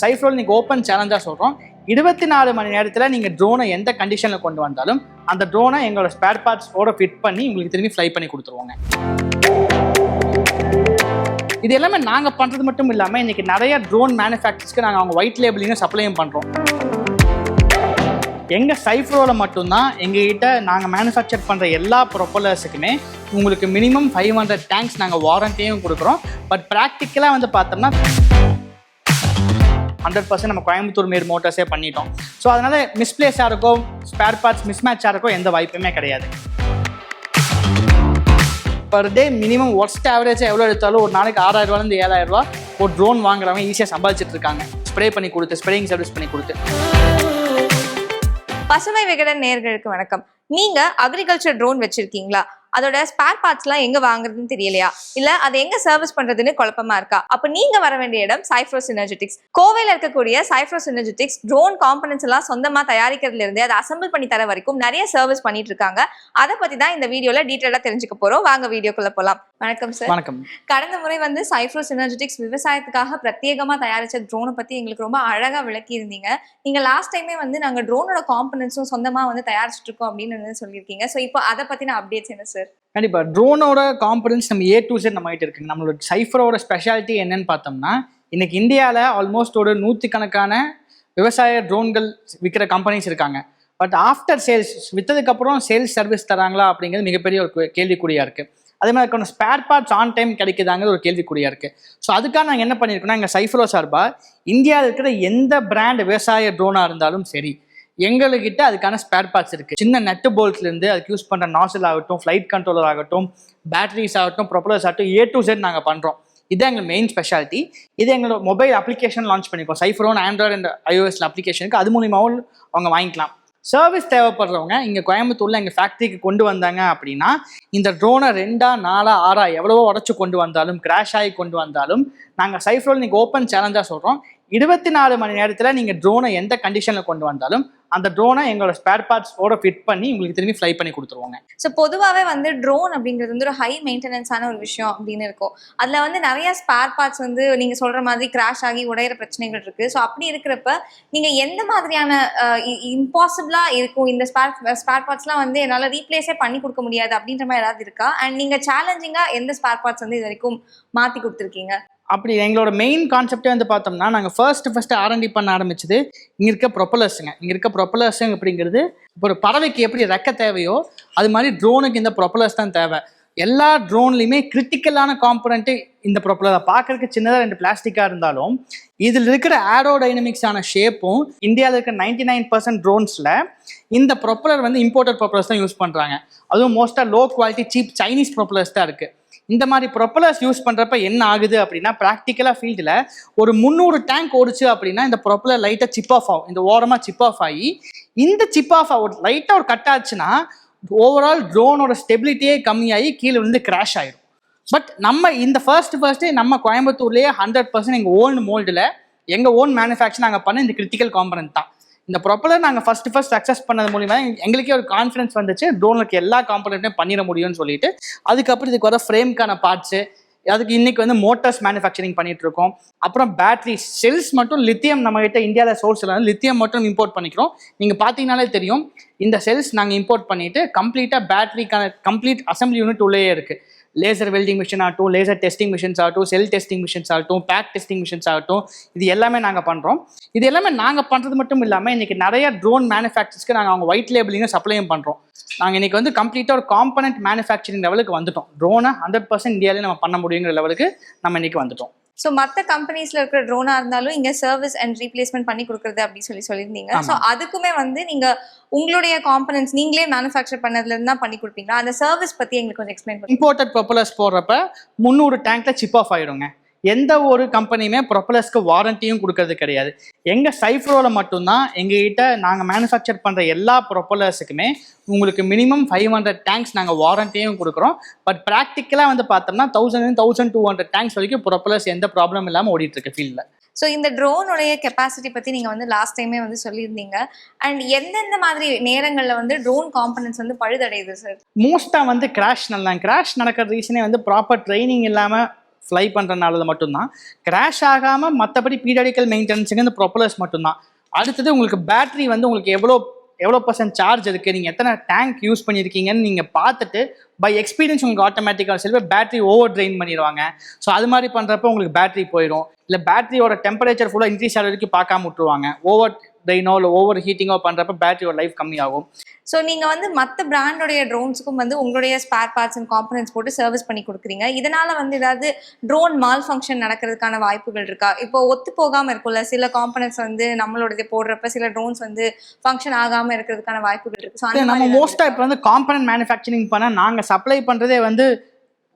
சைஃப்ரோல் நீங்கள் ஓப்பன் சேலஞ்சாக சொல்கிறோம் இருபத்தி நாலு மணி நேரத்தில் நீங்கள் ட்ரோனை எந்த கண்டிஷனில் கொண்டு வந்தாலும் அந்த ட்ரோனை எங்களோட ஸ்பேர் பார்ட்ஸோட ஃபிட் பண்ணி உங்களுக்கு திரும்பி ஃப்ளை பண்ணி கொடுத்துருவோங்க. இது எல்லாமே நாங்கள் பண்ணுறது மட்டும் இல்லாமல் இன்றைக்கி நிறைய ட்ரோன் மேனுஃபேக்சர்ஸ்க்கு நாங்கள் அவங்க ஒயிட் லேபிளையும் சப்ளையும் பண்ணுறோம் எங்கள் சைஃப்ரோவில் மட்டும்தான் எங்ககிட்ட நாங்கள் மேனுஃபேக்சர் பண்ணுற எல்லா ப்ரொப்பலர்ஸுக்குமே உங்களுக்கு மினிமம் ஃபைவ் ஹண்ட்ரட் டேங்க்ஸ் நாங்கள் வாரண்டியும் கொடுக்குறோம். பட் ப்ராக்டிக்கலாக வந்து பார்த்தோம்னா ஹண்ட்ரட் பர்சன்ட் நம்ம கோயம்புத்தூர் மேட் மோட்டர்ஸே பண்ணிட்டோம். ஸோ அதனால் மிஸ்பிளேஸாக இருக்கோ ஸ்பேர் பார்ட்ஸ் மிஸ்மேட்சாக இருக்கோ எந்த வாய்ப்புமே கிடையாது. பர் டே மினிமம் ஒர்ஸ்ட் ஆவரேஜாக எவ்வளோ எடுத்தாலும் ஒரு நாளைக்கு ஆறாயிரம் ஏழாயிரரூவா ஏழாயிரம் ரூபா ஒரு ட்ரோன் வாங்குறவங்க ஈஸியாக சம்பாதிச்சிட்டு இருக்காங்க ஸ்ப்ரே பண்ணி கொடுத்து ஸ்ப்ரேயிங் சர்வீஸ் பண்ணி கொடுத்து. பசுமை விகடன் நேர்களுக்கு வணக்கம். நீங்கள் அக்ரிகல்ச்சர் ட்ரோன் வச்சுருக்கீங்களா? அதோட ஸ்பேர் பார்ட்ஸ்லாம் எங்க வாங்குறதுன்னு தெரியலையா? இல்ல அதை எங்க சர்வீஸ் பண்றதுன்னு குழப்பமா இருக்கா? அப்ப நீங்க வர வேண்டிய இடம் சைஃப்ரோ சினர்ஜெட்டிக்ஸ் கோவையில இருக்கக்கூடிய சைஃப்ரோ சினர்ஜெட்டிக்ஸ் ட்ரோன் காம்பனன்ஸ் எல்லாம் சொந்தமா தயாரிக்கிறதுல இருந்து அதை அசம்பிள் பண்ணி தர வரைக்கும் நிறைய சர்வீஸ் பண்ணிட்டு இருக்காங்க. அதை பத்தி தான் இந்த வீடியோல டீட்டெயிலா தெரிஞ்சுக்க போறோம். வாங்க வீடியோக்குள்ள போலாம். வணக்கம் சார் வணக்கம். கடந்த முறை வந்து சைஃப்ரோ சினர்ஜெட்டிக்ஸ் விவசாயத்துக்காக பிரத்யேகமா தயாரிச்ச ட்ரோனை பத்தி எங்களுக்கு ரொம்ப அழகா விளக்கி இருந்தீங்க. நீங்க லாஸ்ட் டைமே வந்து நாங்க ட்ரோனோட காம்பனன்ஸும் சொந்தமா வந்து தயாரிச்சிட்டு இருக்கோம் அப்படின்னு சொல்லியிருக்கீங்க. ஸோ இப்போ அதை பத்தின அப்டேட்ஸ் என்ன சார் கண்டிப்பாக ட்ரோனோட காம்பனன்ஸ் நம்ம ஏ டு செட் நம்ம கிட்ட இருக்குங்க. நம்மளோட சைஃபரோட ஸ்பெஷாலிட்டி என்னன்னு பார்த்தோம்னா இன்னைக்கு இந்தியாவில் ஆல்மோஸ்ட் ஒரு நூற்றுக்கணக்கான விவசாய ட்ரோன்கள் விற்கிற கம்பெனிஸ் இருக்காங்க. பட் ஆஃப்டர் சேல்ஸ் விற்றதுக்கப்புறம் சேல்ஸ் சர்வீஸ் தராங்களா அப்படிங்கிறது மிகப்பெரிய ஒரு கேள்விக்குறியாக இருக்குது அதே மாதிரி அதுக்கான ஸ்பேர் பார்ட்ஸ் ஆன் டைம் கிடைக்குதாங்கிறது ஒரு கேள்விக்குறியாக இருக்குது ஸோ அதுக்காக நாங்கள் என்ன பண்ணியிருக்கோம்னா எங்கள் சைஃப்ரோ சார்பாக இந்தியாவில் இருக்கிற எந்த பிராண்ட் விவசாய ட்ரோனாக இருந்தாலும் சரி எங்ககிட்ட அதுக்கான ஸ்பேர் பார்ட்ஸ் இருக்குது சின்ன நெட்டு போல்ட்லேருந்து அதுக்கு யூஸ் பண்ணுற நாசல் ஆகட்டும் ஃப்ளைட் கண்ட்ரோலர் ஆகட்டும் பேட்டரிஸ் ஆகட்டும் ப்ரொப்பலர்ஸ் ஆகட்டும் ஏ டு செட் நாங்கள் பண்ணுறோம் இது எங்கள் மெயின் ஸ்பெஷாலிட்டி இது எங்களோட மொபைல் அப்ளிகேஷன் லான்ச் பண்ணிருக்கோம். சைஃபரோன் ஆண்ட்ராய்டு அண்ட் ஐஓஎஸ்ல அப்ளிகேஷனுக்கு அது மூலியமாகவும் அவங்க வாங்கிக்கலாம். சர்வீஸ் தேவைப்படுறவங்க இங்கே கோயம்புத்தூரில் எங்கள் ஃபேக்ட்ரிக்கு கொண்டு வந்தாங்க அப்படின்னா இந்த ட்ரோனை ரெண்டா நாலா ஆறா எவ்வளவோ உடச்சு கொண்டு வந்தாலும் கிராஷ் ஆகி கொண்டு வந்தாலும் நாங்கள் சைஃப்ரோல் நீங்கள் ஓப்பன் சேலஞ்சாக சொல்கிறோம் இருபத்தி நாலு மணி நேரத்தில் நீங்கள் ட்ரோனை எந்த கண்டிஷனில் கொண்டு வந்தாலும் அந்த ட்ரோனை எங்களோட ஸ்பேர் பார்ட்ஸோட ஃபிட் பண்ணி உங்களுக்கு திரும்பி ஃப்ளை பண்ணி கொடுத்துருவாங்க. ஸோ பொதுவாகவே வந்து ட்ரோன் அப்படிங்கிறது வந்து ஒரு ஹை மெயின்டெனன்ஸான ஒரு விஷயம் அப்படின்னு இருக்கும். அதில் வந்து நிறைய ஸ்பேர் பார்ட்ஸ் வந்து நீங்கள் சொல்கிற மாதிரி கிராஷ் ஆகி உடையிற பிரச்சனைகள் இருக்குது ஸோ அப்படி இருக்கிறப்ப நீங்கள் எந்த மாதிரியான இம்பாசிபிளாக இருக்கும்? இந்த ஸ்பேர் ஸ்பேர் பார்ட்ஸ்லாம் வந்து என்னால் ரீப்ளேஸே பண்ணி கொடுக்க முடியாது அப்படின்ற மாதிரி ஏதாவது இருக்கா? அண்ட் நீங்கள் சேலஞ்சிங்காக எந்த ஸ்பேர் பார்ட்ஸ் வந்து இது வரைக்கும் மாற்றி கொடுத்துருக்கீங்க? அப்படி எங்களோட மெயின் கான்செப்டே வந்து பார்த்தோம்னா நாங்கள் ஃபர்ஸ்ட் ஃபர்ஸ்ட் ஆர்என்டி பண்ண ஆரம்பிச்சது இங்கே இருக்க ப்ரொப்பலர்ஸுங்க இங்கே இருக்க ப்ரொப்பலர்ஸுங்க அப்படிங்கிறது ஒரு பறவைக்கு எப்படி ரெக்க தேவையோ அது மாதிரி ட்ரோனுக்கு இந்த ப்ரொப்பலர்ஸ் தான் தேவை. எல்லா ட்ரோன்லையுமே கிரிட்டிக்கலான காம்பனண்ட்டு இந்த ப்ரொப்பலர் பார்க்கறதுக்கு சின்னதாக ரெண்டு பிளாஸ்டிக்காக இருந்தாலும் இதில் இருக்கிற ஆரோ டைனமிக்ஸான ஷேப்பும் இந்தியாவில் இருக்கிற நைன்டி நைன் பர்சன்ட் ட்ரோன்ஸில் இந்த ப்ரொப்பலர் வந்து இம்போர்ட்டட் ப்ரொப்பலர்ஸ் தான் யூஸ் பண்ணுறாங்க அதுவும் மோஸ்ட்டாக low quality cheap Chinese propellers தான் இருக்குது இந்த மாதிரி ப்ரொப்பலர்ஸ் யூஸ் பண்ணுறப்ப என்ன ஆகுது அப்படின்னா ப்ராக்டிக்கலாக ஃபீல்டில் ஒரு முந்நூறு டேங்க் ஓடுச்சு அப்படின்னா இந்த ப்ரொப்பலர் லைட்டாக சிப் ஆஃப் ஆகும். இந்த ஓரமாக சிப் ஆஃப் ஆகி இந்த சிப் ஆஃப் ஆகும் லைட்டாக ஒரு கட் ஆச்சுன்னா ஓவரால் ட்ரோனோட ஸ்டெபிலிட்டியே கம்மியாகி கீழே விழுந்து கிராஷ் ஆயிடும் பட் நம்ம இந்த ஃபர்ஸ்ட் ஃபர்ஸ்ட்டே நம்ம கோயம்புத்தூர்லேயே ஹண்ட்ரட் பர்சன்ட் எங்கள் ஓன் மோல்டில் எங்கள் ஓன் மேனுஃபேக்சர் நாங்கள் பண்ண இந்த கிரிட்டிக்கல் காம்பனன்ட் தான். இந்த ப்ரொப்பலர் நாங்கள் ஃபர்ஸ்ட் ஃபர்ஸ்ட் சக்ஸஸ் பண்ணது மூலியமா எங்களுக்கே ஒரு கான்ஃபிடன்ஸ் வந்துச்சு. ட்ரோனுக்கு எல்லா காம்பனண்ட்டையும் பண்ணிட முடியும்னு சொல்லிட்டு அதுக்கப்புறம் இதுக்கு வர ஃப்ரேம்க்கான பார்ட்ஸு அதுக்கு இன்னைக்கு வந்து மோட்டர்ஸ் மேனுஃபேக்சரிங் பண்ணிட்டு இருக்கோம். அப்புறம் பேட்டரி செல்ஸ் மட்டும் லித்தியம் நம்ம கிட்ட இந்தியாவில் சோர்ஸ் இல்லை லித்தியம் மட்டும் இம்போர்ட் பண்ணிக்கிறோம். நீங்கள் பார்த்தீங்கனாலே தெரியும் இந்த செல்ஸ் நாங்கள் இம்போர்ட் பண்ணிட்டு கம்ப்ளீட்டாக பேட்டரிக்கான கம்ப்ளீட் அசம்பிளி யூனிட் உள்ளேயே இருக்குது லேசர் வெல்டிங் மிஷின் ஆகட்டும் லேசர் டெஸ்டிங் மிஷின்ஸ் ஆகட்டும் செல் டெஸ்டிங் மிஷின்ஸ் ஆகட்டும் பேக் டெஸ்டிங் மிஷின்ஸ் ஆகட்டும் இது எல்லாமே நாங்கள் பண்ணுறோம் இது எல்லாமே நாங்கள் பண்ணுறது மட்டும் இல்லாமல் இன்றைக்கி நிறைய ட்ரோன் மேனுஃபேக்சர்ஸ்க்கு நாங்கள் அவங்க ஒயிட் லேபிளிங்கும் சப்ளையும் பண்ணுறோம் நாங்கள் இன்னைக்கு வந்து கம்ப்ளீட்டாக ஒரு காம்பனண்ட் மேனுஃபேக்சரிங் லெவலுக்கு வந்துட்டோம். ட்ரோனை ஹண்ட்ரட் பர்சன்ட் இந்தியாவிலே நம்ம பண்ண முடியுங்கிற லெவலுக்கு நம்ம இன்றைக்கி வந்துட்டோம். ஸோ மற்ற கம்பெனிஸ்ல இருக்கிற ட்ரோனா இருந்தாலும் இங்க சர்வீஸ் அண்ட் ரீப்ளேஸ்மெண்ட் பண்ணி கொடுக்குறது அப்படின்னு சொல்லி சொல்லியிருந்தீங்க. ஸோ அதுக்குமே வந்து நீங்க உங்களுடைய காம்பனன்ஸ் நீங்களே மேனுஃபேக்சர் பண்ணதுல இருந்து தான் பண்ணி கொடுப்பீங்களா? அந்த சர்வீஸ் பத்தி எங்களுக்கு கொஞ்சம் எக்ஸ்பிளைன் பண்ணுங்க. இம்போர்ட்டட் ப்ரொப்பலர்ஸ் போடுறப்ப முந்நூறு டேங்க்ல சிப் ஆஃப் ஆயிடுங்க. எந்த ஒரு கம்பெனியுமே ப்ரொப்பலர்ஸ்க்கு வாரண்டியும் கொடுக்கறது கிடையாது. எங்கள் சைஃப்ரோவில் மட்டும்தான் எங்ககிட்ட நாங்கள் மேனுஃபேக்சர் பண்ணுற எல்லா ப்ரொப்பலர்ஸுக்குமே உங்களுக்கு மினிமம் ஃபைவ் ஹண்ட்ரட் டேங்க்ஸ் நாங்கள் வாரண்டியும் கொடுக்குறோம். பட் ப்ராக்டிக்கலாக வந்து பார்த்தோம்னா thousand thousand two hundred tanks வரைக்கும் ப்ரொப்பலர்ஸ் எந்த ப்ராப்ளம் இல்லாமல் ஓடிட்டு இருக்கு ஃபீல்டில் ஸோ இந்த ட்ரோனுடைய கெப்பாசிட்டி பத்தி நீங்க வந்து லாஸ்ட் டைமே வந்து சொல்லியிருந்தீங்க. அண்ட் எந்தெந்த மாதிரி நேரங்கள்ல வந்து ட்ரோன் காம்பனன்ஸ் வந்து பழுதடையுது சார் மோஸ்ட்டாக வந்து கிராஷ் நல்லா கிராஷ் நடக்கிற ரீசனே வந்து ப்ராப்பர் ட்ரைனிங் இல்லாமல் ஃப்ளை பண்ணுறனால மட்டும்தான். கிராஷ் ஆகாமல் மற்றபடி பீரியாடிக்கல் மெயின்டெனன்ஸுக்கு இந்த ப்ரொப்பலர்ஸ் மட்டும்தான். அடுத்தது உங்களுக்கு பேட்டரி வந்து உங்களுக்கு எவ்வளோ எவ்வளோ பர்சன்ட் சார்ஜ் இருக்குது நீங்கள் எத்தனை டேங்க் யூஸ் பண்ணியிருக்கீங்கன்னு நீங்கள் பார்த்துட்டு பை எக்ஸ்பீரியன்ஸ் உங்களுக்கு ஆட்டோமேட்டிக்காக சில பேர் பேட்டரி ஓவர் ட்ரெயின் பண்ணிடுவாங்க ஸோ அது மாதிரி பண்ணுறப்ப உங்களுக்கு பேட்டரி போயிடும் இல்லை பேட்டரியோட டெம்பரேச்சர் ஃபுல்லாக இன்க்ரீஸ் ஆகிற வரைக்கும் பார்க்காம விட்டுருவாங்க. ஓவர் ட்ரெயினோ இல்லை ஓவர் ஹீட்டிங்கோ பண்ணுறப்ப பேட்டரியோட லைஃப் கம்மியாகும் ஸோ நீங்க வந்து மற்ற பிராண்டோடைய ட்ரோன்ஸுக்கும் வந்து உங்களுடைய ஸ்பேர் பார்ட்ஸ் அண்ட் காம்பனன்ஸ் போட்டு சர்வீஸ் பண்ணி கொடுக்குறீங்க. இதனால வந்து ஏதாவது ட்ரோன் மால் ஃபங்க்ஷன் நடக்கிறதுக்கான வாய்ப்புகள் இருக்கா? இப்போ ஒத்து போகாம இருக்கும்ல சில காம்பனன்ஸ் வந்து நம்மளோடது போடுறப்ப சில ட்ரோன்ஸ் வந்து ஃபங்க்ஷன் ஆகாம இருக்கிறதுக்கான வாய்ப்புகள் இருக்கு. So, அந்த இல்ல, நம்ம மோஸ்ட்டாக இப்போ வந்து காம்பனன்ட் மேனுஃபேக்சரிங் பண்ண நாங்கள் சப்ளை பண்ணுறதே வந்து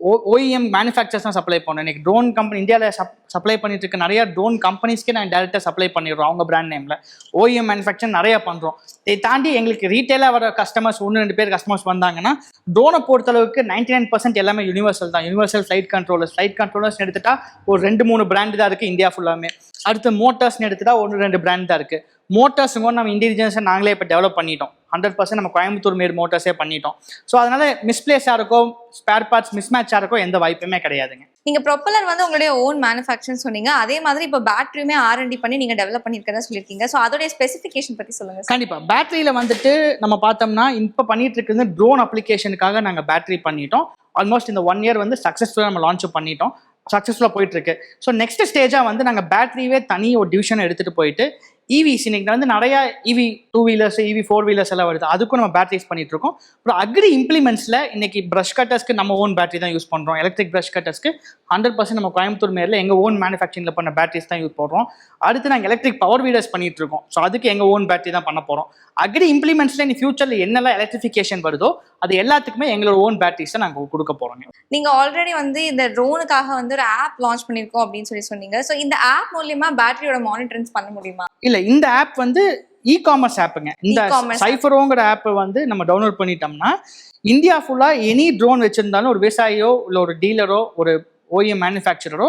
ஓஇஎம் மேனுஃபேக்சர்ஸ் தான் சப்ளை பண்ணோம். இன்னைக்கு ட்ரோன் கம்பெனி இந்தியாவில் சப் சப்ளை பண்ணிட்டு இருக்க நிறைய ட்ரோன் கம்பெனிஸ்க்கே நாங்கள் டேரெக்டாக சப்ளை பண்ணிடுறோம். அவங்க பிராண்ட் நேமில் ஓஇஎம் மேனுஃபேக்சர் நிறைய பண்ணுறோம் இதை தாண்டி எங்களுக்கு ரீட்டெயிலாக வர கஸ்டமர்ஸ் ஒன்று ரெண்டு பேர் கஸ்டமர்ஸ் வந்தாங்கன்னா ட்ரோனை பொறுத்தளவுக்கு நைன்டி நைன் பர்சன்ட் எல்லாமே யூனிவர்சல் தான். Universal flight controllers flight controllers எடுத்துட்டா ஒரு ரெண்டு மூணு பிராண்டு தான் இருக்குது இந்தியா ஃபுல்லாமே அடுத்து மோட்டார்ஸ்னு எடுத்துட்டா ஒன்று ரெண்டு பிராண்ட் தான் இருக்குது மோட்டார்ஸுங்க நம்ம இன்டெலிஜென்ஸை நாங்களே இப்போ டெவலப் பண்ணிட்டோம். ஹண்ட்ரட் பர்சன்ட் நம்ம கோயம்புத்தூர் மேட் மோட்டார்ஸே பண்ணிட்டோம். ஸோ அதனால மிஸ்பிளேஸாக இருக்கோ ஸ்பேர் பார்ட்ஸ் மிஸ்மேட்சாக இருக்கோ எந்த வாய்ப்புமே கிடையாதுங்க. நீங்க ப்ரொப்பலர் வந்து உங்களுடைய ஓன் மேனுஃபேக்சர் சொன்னீங்க. அதே மாதிரி இப்போ பேட்டரியுமே ஆர்என்டி பண்ணி நீங்க டெவலப் பண்ணிருக்கதா சொல்லியிருக்கீங்க. ஸோ அதோடைய ஸ்பெசிஃபிகேஷன் பத்தி சொல்லுங்க. கண்டிப்பா. பேட்டரியில வந்துட்டு நம்ம பார்த்தோம்னா இப்போ பண்ணிட்டு இருக்கிறது ட்ரோன் அப்ளிகேஷனுக்காக நாங்க பேட்டரி பண்ணிட்டோம். ஆல்மோஸ்ட் இந்த ஒன் இயர் வந்து சக்ஸஸ்ஃபுல்லாக நம்ம லான்ச் பண்ணிட்டோம். சக்ஸஸ்ஃபுல்லாக போயிட்டு இருக்கு ஸோ நெக்ஸ்ட் ஸ்டேஜாக வந்து நாங்கள் பேட்டரியே தனி ஒரு டிவிஷன் எடுத்துட்டு போயிட்டு இவிஸ் இன்னைக்கு வந்து நிறைய EV two wheelers EV four wheelers எல்லாம் வருது. அதுக்கும் நம்ம பேட்டரிஸ் பண்ணிட்டு இருக்கோம் அப்புறம் அக்ரி இம்ப்ளிமெண்ட்ஸில் இன்னைக்கு ப்ரஷ் கட்டர்ஸ்க்கு நம்ம ஓன் பேட்டரி தான் யூஸ் பண்ணுறோம் எலக்ட்ரிக் ப்ரஷ் கட்டர்ஸ்க்கு ஹண்ட்ரட் பர்சன்ட் நம்ம கோயம்புத்தூர் மேரில் எங்கள் ஓன் மேனுஃபேக்சரிங்கில் பண்ண பேட்டரிஸ் தான் யூஸ் பண்ணுறோம் அடுத்து நாங்கள் எலக்ட்ரிக் பவர் வீலர்ஸ் பண்ணிட்டு இருக்கோம் ஸோ அதுக்கு எங்கள் ஓன் பேட்டரி தான் பண்ண போகிறோம் அக்ரி இம்ப்ளிமெண்ட்ஸில் இனி ஃபியூச்சரில் என்னெல்லாம் எலக்ட்ரிஃபிகேஷன் வருதோ அது எல்லாத்துக்குமே எங்களோட ஓன் பேட்டரிஸை நாங்கள் கொடுக்க போகிறோங்க நீங்கள் ஆல்ரெடி வந்து இந்த ட்ரோனுக்காக வந்து ஒரு ஆப் லான்ச் பண்ணிருக்கோம் அப்படின்னு சொல்லி சொன்னீங்க. ஸோ இந்த ஆப் மூலியமாக பேட்டரியோட மானிட்டரன்ஸ் பண்ண முடியுமா? இல்லை இந்த ஆப் வந்து இ காமர்ஸ் ஆப்புங்க இந்த. சைஃபரோங்கிற ஆப்பை வந்து நம்ம டவுன்லோட் பண்ணிட்டோம்னா இந்தியா ஃபுல்லாக எனி ட்ரோன் வச்சிருந்தாலும் ஒரு விவசாயியோ இல்லை ஒரு டீலரோ ஒரு ஓஎம் மேனுஃபேக்சரரோ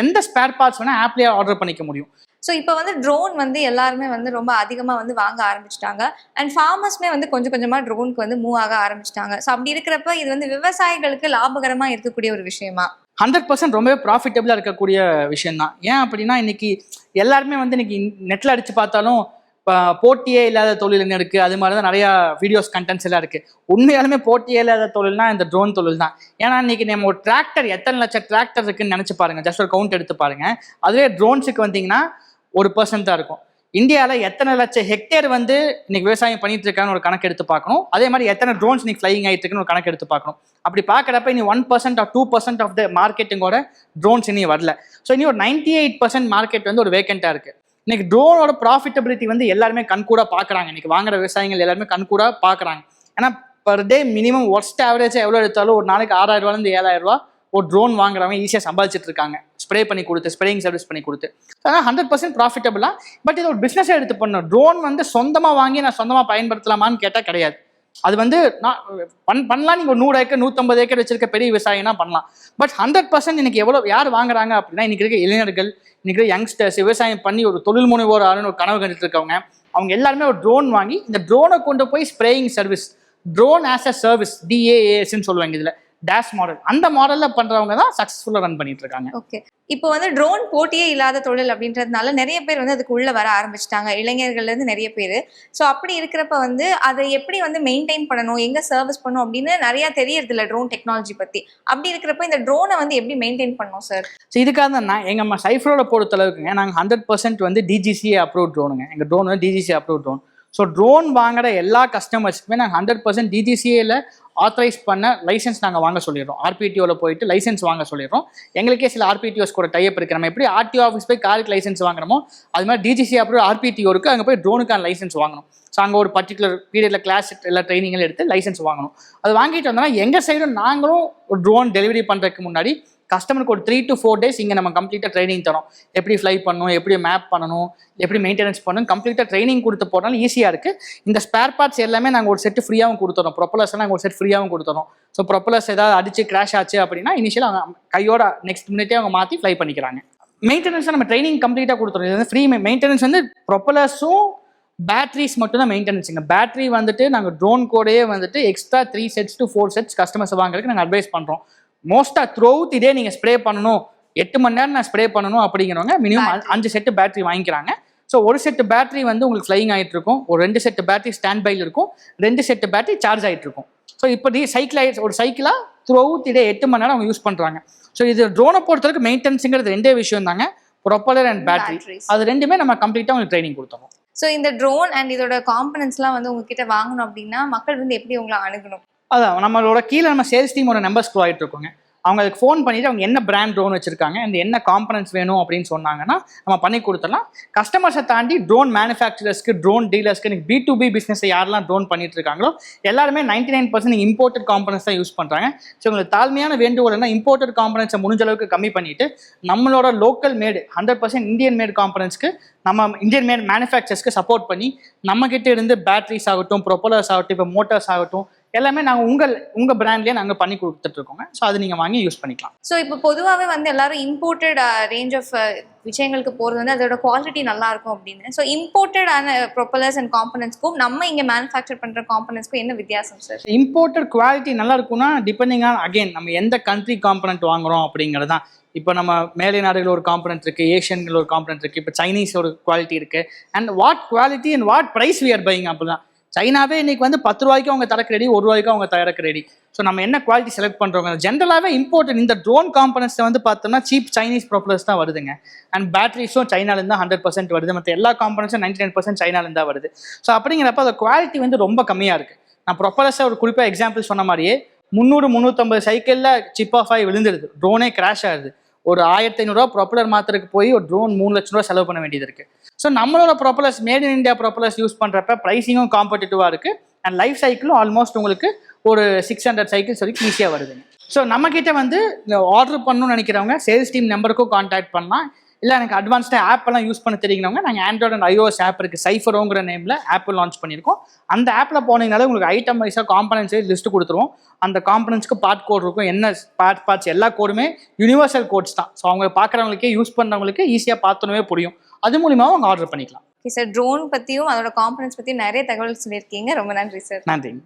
எந்த ஸ்பேர் பார்ட்ஸ் வேணால் ஆப்லேயே ஆர்டர் பண்ணிக்க முடியும். ஸோ இப்போ வந்து ட்ரோன் வந்து எல்லாருமே வந்து ரொம்ப அதிகமா வந்து வாங்க ஆரம்பிச்சிட்டாங்க. அண்ட் ஃபார்மர்ஸ்மே வந்து கொஞ்சம் கொஞ்சமா ட்ரோனுக்கு வந்து மூவ் ஆக ஆரம்பிச்சிட்டாங்க. ஸோ அப்படி இருக்கிறப்ப இது வந்து விவசாயிகளுக்கு லாபகரமா இருக்கக்கூடிய ஒரு விஷயமா? ஹண்ட்ரட் பர்சன்ட் ரொம்பவே ப்ராஃபிட்டபிளாக இருக்கக்கூடிய விஷயம் தான் ஏன் அப்படின்னா இன்னைக்கு எல்லாருமே வந்து இன்னைக்கு நெட்டில் அடித்து பார்த்தாலும் இப்போ போட்டியே இல்லாத தொழில் என்ன இருக்குது அது மாதிரி தான் நிறையா வீடியோஸ் கண்டென்ட்ஸ் எல்லாம் இருக்குது உண்மையாலுமே போட்டியே இல்லாத தொழில்னா இந்த ட்ரோன் தொழில் தான் ஏன்னா இன்னைக்கு நம்ம ஒரு டிராக்டர் எத்தனை லட்சம் டிராக்டர் இருக்குன்னு நினச்சி பாருங்கள் ஜஸ்ட் ஒரு கவுண்ட் எடுத்து பாருங்கள் அதுவே ட்ரோன்ஸுக்கு வந்தீங்கன்னா ஒரு பர்சன்ட் தான் இருக்கும். இந்தியாவில் எத்தனை லட்சம் ஹெக்டேர் வந்து இன்னைக்கு விவசாயம் பண்ணிட்டு இருக்கான்னு ஒரு கணக்கு எடுத்து பார்க்கணும். அதே மாதிரி எத்தனை ட்ரோன்ஸ் இன்னைக்கு ஃப்ளைங் ஆகிட்டு இருக்குன்னு ஒரு கணக்கு எடுத்து பார்க்கணும். அப்படி பார்க்குறப்ப இனி one percent of two percent of the மார்க்கெட்டுங்கோட drones இனி வரல. ஸோ இனி ஒரு நைன்டி எயிட் பர்சன்ட் மார்க்கெட் வந்து ஒரு வேகண்டாக இருக்கு. இன்னைக்கு ட்ரோனோட ப்ராஃபிட்டபிலிட்டி வந்து எல்லாருமே கண்கூட பார்க்குறாங்க. இன்னைக்கு வாங்குற விவசாயிகள் எல்லாருமே கண்கூட பார்க்குறாங்க. ஏன்னா பர் டே மினிமம் ஒர்ஸ்ட் ஆவரேஜாக எவ்வளோ எடுத்தாலும் ஒரு நாளைக்கு ஆறாயிரம் ரூபாலேருந்து ஏழாயிரம் ரூபா ஒரு ட்ரோன் வாங்குறவங்க ஈஸியாக சம்பாதிச்சிட்டு இருக்காங்க ஸ்ப்ரே பண்ணி கொடுத்து ஸ்ப்ரேயிங் சர்வீஸ் பண்ணி கொடுத்து. அதனால் ஹண்ட்ரட் பர்சன்ட் ப்ராஃபிட்டபிளாக பட் இது ஒரு பிஸ்னஸை எடுத்து பண்ணணும். ட்ரோன் வந்து சொந்தமாக வாங்கி நான் சொந்தமாக பயன்படுத்தலாமான்னு கேட்டால் கிடையாது. அது வந்து நான் பண் பண்ணலாம். நீங்கள் ஒரு நூறு ஏக்கர் நூற்றம்பது ஏக்கர் வச்சிருக்க பெரிய விவசாயினா பண்ணலாம். பட் ஹண்ட்ரட் பர்சன்ட் இன்னைக்கு எவ்வளோ யார் வாங்குறாங்க அப்படின்னா இன்னைக்கு இருக்க இளைஞர்கள் இன்னைக்கு யங்ஸ்டர்ஸ் விவசாயம் பண்ணி ஒரு தொழில் முனைவோர் ஆளுன்னு ஒரு கனவு கண்டுட்டு இருக்கவங்க அவங்க எல்லாருமே ஒரு ட்ரோன் வாங்கி இந்த ட்ரோனை கொண்டு போய் spraying service drone as a service டிஏஏஎஸ்ன்னு சொல்லுவாங்க இதில். டேஷ் மாடல் அந்த மாடலில் பண்ணுறவங்க தான் சக்ஸஸ்ஃபுல்லாக ரன் பண்ணிட்டு இருக்காங்க ஓகே இப்போ வந்து ட்ரோன் போட்டியே இல்லாத தொழில் அப்படின்றதுனால நிறைய பேர் வந்து அதுக்கு உள்ள வர ஆரம்பிச்சிட்டாங்க. இளைஞர்கள்ல இருந்து நிறைய பேர். ஸோ அப்படி இருக்கிறப்ப வந்து அதை எப்படி வந்து மெயின்டைன் பண்ணணும்? எங்க சர்வீஸ் பண்ணணும்? அப்படின்னு நிறைய தெரியறது இல்ல ட்ரோன் டெக்னாலஜி பத்தி. அப்படி இருக்கிறப்ப இந்த ட்ரோனை வந்து எப்படி மெயின்டைன் பண்ணணும் சார் ஸோ இதுக்காக தான் நான் எங்கள் நம்ம சைஃப்ரோட பொறுத்த அளவுக்குங்க நாங்கள் ஹண்ட்ரட் பர்சன்ட் வந்து டிஜிசிஏ அப்ரூவ் ட்ரோனுங்க எங்கள் ட்ரோன் வந்து DGCA approve drone so drone வாங்குற எல்லா கஸ்டமர்ஸ்க்குமே நாங்கள் ஹண்ட்ரட் பர்சன்ட் டிஜிசிஏல ஆத்தரைஸ் பண்ண லைசன்ஸ் நாங்கள் வாங்க சொல்லிடுறோம். ஆர்பிடிஓவில் போயிட்டு லைசன்ஸ் வாங்க சொல்லிடுறோம். எங்களுக்கே சில ஆர்பிடிஓஸ் கூட டைப் இருக்கு. நம்ம எப்படி ஆர்டிஓ ஆஃபீஸ் போய் காருக்கு லைசன்ஸ் வாங்குறோமோ அது மாதிரி டிஜிசி அப்புறம் ஆர்பிடிஓ இருக்குது அங்கே போய் ட்ரோனுக்கான லைசன்ஸ் வாங்கணும். ஸோ அங்கே ஒரு பர்டிகுலர் பீரியடில் கிளாஸ் எல்லா ட்ரைனிங்கில் எடுத்து லைசன்ஸ் வாங்கணும். அது வாங்கிட்டு வந்தோம்னா எங்கள் சைடும் நாங்களும் ஒரு ட்ரோன் டெலிவரி பண்ணுறதுக்கு முன்னாடி கஸ்டமருக்கு ஒரு த்ரீ டு ஃபோர் டேஸ் இங்கே நம்ம கம்ப்ளீட்டாக ட்ரைனிங் தரோம். எப்படி ஃப்ளை பண்ணணும் எப்படி மேப் பண்ணணும் எப்படி மெயின்டெனன்ஸ் பண்ணணும் கம்ப்ளீட்டாக ட்ரைனிங் கொடுத்து போனாலும் ஈஸியாக இருக்குது இந்த ஸ்பேர் பார்ட்ஸ் எல்லாமே நாங்கள் ஒரு செட்டு ஃப்ரீயாகவும் கொடுத்துறோம். ப்ரொப்பலர்ஸ் நாங்கள் ஒரு செட் ஃப்ரீயாகவும் கொடுத்துறோம். ஸோ ப்ரொப்பலர்ஸ் ஏதாவது அடிச்சு கிராஷ் ஆச்சு அப்படின்னா இனிஷியல் அவங்க கையோட நெக்ஸ்ட் மினிட்டே அவங்க மாற்றி ஃப்ளை பண்ணிக்கிறாங்க. மெயின்டெனன்ஸை நம்ம ட்ரைனிங் கம்ப்ளீட்டாக கொடுத்துறோம். இது வந்து ஃப்ரீ மெயின்டெனன்ஸ் வந்து ப்ரொப்பலர்ஸும் பேட்டரிஸ் மட்டும் தான் மெயின்டெனன்ஸுங்க பேட்டரி வந்துட்டு நாங்கள் ட்ரோன் கூடயே வந்துட்டு extra three sets to four sets customers வாங்குறதுக்கு நாங்கள் அட்வைஸ் பண்ணுறோம் மோஸ்ட்டாக த்ரூ அவுட் இதே நீங்கள் ஸ்ப்ரே பண்ணணும். எட்டு மணி நேரம் நான் ஸ்ப்ரே பண்ணணும் அப்படிங்கிறவங்க மினிமம். அஞ்சு செட்டு பேட்டரி வாங்கிக்கிறாங்க. ஸோ ஒரு செட்டு பேட்டரி வந்து உங்களுக்கு ஃப்ளைங் ஆகிட்டு இருக்கும் ஒரு ரெண்டு செட்டு பேட்டரி ஸ்டாண்ட் பைல இருக்கும். ரெண்டு செட்டு பேட்டரி சார்ஜ் ஆகிட்டு இருக்கும் ஸோ இப்போ டி சைக்கிள் ஆகி ஒரு சைக்கிளாக த்ரூ அவுட் இதே எட்டு மணி நேரம் அவங்க யூஸ் பண்ணுறாங்க ஸோ இது ட்ரோனை பொறுத்தவரைக்கும் மெயின்டெனன்ஸுங்கிறது ரெண்டே விஷயம் தாங்க. Propeller and battery. அது ரெண்டுமே நம்ம கம்ப்ளீட்டாக உங்களுக்கு ட்ரைனிங் கொடுத்துருவோம் ஸோ இந்த ட்ரோன் அண்ட் இதோட காம்பனன்ஸ்லாம் வந்து உங்ககிட்ட வாங்கணும் அப்படின்னா மக்கள் வந்து எப்படி உங்களை அணுகணும்? அதான் நம்மளோட கீழே நம்ம சேல்ஸ் டீமோட நம்பர்ஸ் க்ளோ ஆகிட்டு இருக்கோங்க. அவங்களுக்கு ஃபோன் பண்ணிட்டு அவங்க என்ன பிராண்ட் ட்ரோன் வச்சிருக்காங்க இந்த என்ன காம்பனன்ஸ் வேணும் அப்படின்னு சொன்னாங்கன்னா நம்ம பண்ணி கொடுத்துடலாம். கஸ்டமர்ஸை தாண்டி ட்ரோன் மேனுஃபேக்சரர்ஸ்க்கு ட்ரோன் டீலர்ஸ்க்கு இன்னைக்கு பி டு பி பிஸ்னஸ் யாரெல்லாம் ட்ரோன் பண்ணிட்டு இருக்காங்களோ எல்லாருமே ninety nine percent imported components தான் யூஸ் பண்ணுறாங்க ஸோ உங்களுக்கு தாழ்மையான வேண்டுகோள் என்ன இம்போர்ட்டட் காம்பனன்ஸை முடிஞ்ச அளவுக்கு கம்மி பண்ணிட்டு நம்மளோட local made hundred percent Indian made காம்பனன்ஸ்க்கு நம்ம இந்தியன் மேட் மேனுஃபேக்சர்ஸ்க்கு சப்போர்ட் பண்ணி நம்ம கிட்ட இருந்து பேட்டரிஸ் ஆகட்டும் ப்ரொப்பலர்ஸ் ஆகட்டும் இப்போ மோட்டார்ஸ் ஆகட்டும் எல்லாமே நாங்கள் உங்கள் உங்கள் பிராண்ட்லேயே நாங்கள் பண்ணி கொடுத்துட்டு இருக்கோங்க ஸோ அது நீங்கள் வாங்கி யூஸ் பண்ணிக்கலாம். ஸோ இப்போ பொதுவாகவே வந்து எல்லாரும் இம்போர்ட்டட் ரேஞ்ச் ஆஃப் விஷயங்களுக்கு போகிறது வந்து அதோட குவாலிட்டி நல்லா இருக்கும் அப்படின்னு ஸோ இம்போர்ட்டடான ப்ரொப்பலர்ஸ் அண்ட் காம்பனன்ஸ்க்கும் நம்ம இங்கே மேனுஃபேக்சர் பண்ணுற காம்பனன்ஸ்க்கும் என்ன வித்தியாசம் சார் இம்போர்ட்டட் குவாலிட்டி நல்லா இருக்கும்னா டிபெண்டிங் ஆன் அகைன் நம்ம எந்த கண்ட்ரி காம்பனண்ட் வாங்குறோம் அப்படிங்கிறது தான். இப்போ நம்ம மேலை நாடுகள் ஒரு காம்பனண்ட் இருக்கு ஏஷியன்கள் ஒரு காம்பனண்ட் இருக்கு இப்போ சைனீஸ் ஒரு குவாலிட்டி இருக்கு. And what quality and what price we are buying அப்படிதான். சைனாவே இன்னைக்கு வந்து பத்து ரூபாய்க்கு அவங்க தரக்கு ரெடி ஒரு ரூபாய்க்கு அவங்க தரக்கு ரெடி ஸோ நம்ம என்ன குவாலிட்டி செலக்ட் பண்ணுறோங்க ஜென்ரலாகவே இம்போர்ட்டன் இந்த ட்ரோன் காம்பனன்ஸை வந்து பார்த்தோம்னா சீப் சைனீஸ் ப்ராப்ளர்ஸ் தான் வருதுங்க. அண்ட் பேட்டரிஸும் சைனாலேருந்து ஹண்ட்ரட் பர்சன்ட் வருது. மற்ற எல்லா காம்பனன்ஸும் நைன்டி நைன் பர்சன்ட் சைனாலேருந்து தான் வருது. ஸோ அப்படிங்கிறப்ப அதை குவாலிட்டி வந்து ரொம்ப கம்மியாக இருக்குது நான் ப்ரொப்பலஸை ஒரு குறிப்பாக எக்ஸாம்பிள் சொன்ன மாதிரியே முந்நூறு முந்நூற்றம்பது சைக்கிளில் சிப் ஆஃப் ஆகி விழுந்துடுது ட்ரோனே கிராஷ் ஆகுது. ஒரு ஆயிரத்தி ஐநூறுரூவா ப்ரொப்பலர் மாத்திரக்கு போய் ஒரு ட்ரோன் மூணு லட்ச ரூபா செலவு பண்ண வேண்டியது இருக்கு. ஸோ நம்மளோட propellers made in India propellers use பண்ணுறப்ப ப்ரைஸிங்கும் காம்படிட்டிவாக இருக்கு. அண்ட் லைஃப் சைக்கிளும் ஆல்மோஸ்ட் உங்களுக்கு ஒரு சிக்ஸ் ஹண்ட்ரட் சைக்கிள்ஸ் வரைக்கும் ஈஸியாக வருதுங்க. ஸோ நம்மக்கிட்ட வந்து ஆர்டர் பண்ணணும்னு நினைக்கிறவங்க சேல்ஸ் டீம் நம்பருக்கும் காண்டாக்ட் பண்ணலாம். இல்லை எனக்கு அட்வான்ஸ்டாக ஆப் எல்லாம் யூஸ் பண்ண தெரியுங்கவங்க நாங்கள் ஆண்ட்ராய்ட் அண்ட் iOS ஆப் இருக்குது சைஃபரோங்கிற நேமில் ஆப் லான்ச் பண்ணியிருக்கோம். அந்த ஆப்பில் போனீங்கனாலே உங்களுக்கு ஐட்டம் வைஸாக காம்பனன்ஸ் லிஸ்ட் கொடுத்துருவோம். அந்த காம்பனன்ஸ்க்கு பார்ட் கோட் இருக்கும். என்ன பார்ட் பார்ட்ஸ் எல்லா கோடுமே யூனிவர்சல் கோட்ஸ் தான். ஸோ அவங்க பார்க்குறவங்களுக்கே யூஸ் பண்ணுறவங்களுக்கு ஈஸியாக பார்த்தோன்னே புரியும். அது மூலியமாக அவங்க ஆர்டர் பண்ணிக்கலாம். ஓகே சார் ட்ரோன் பற்றியும் அதோட காம்பனன்ஸ் பற்றியும் நிறைய தகவல் சொல்லியிருக்கீங்க. ரொம்ப நன்றி சார் நன்றிங்க.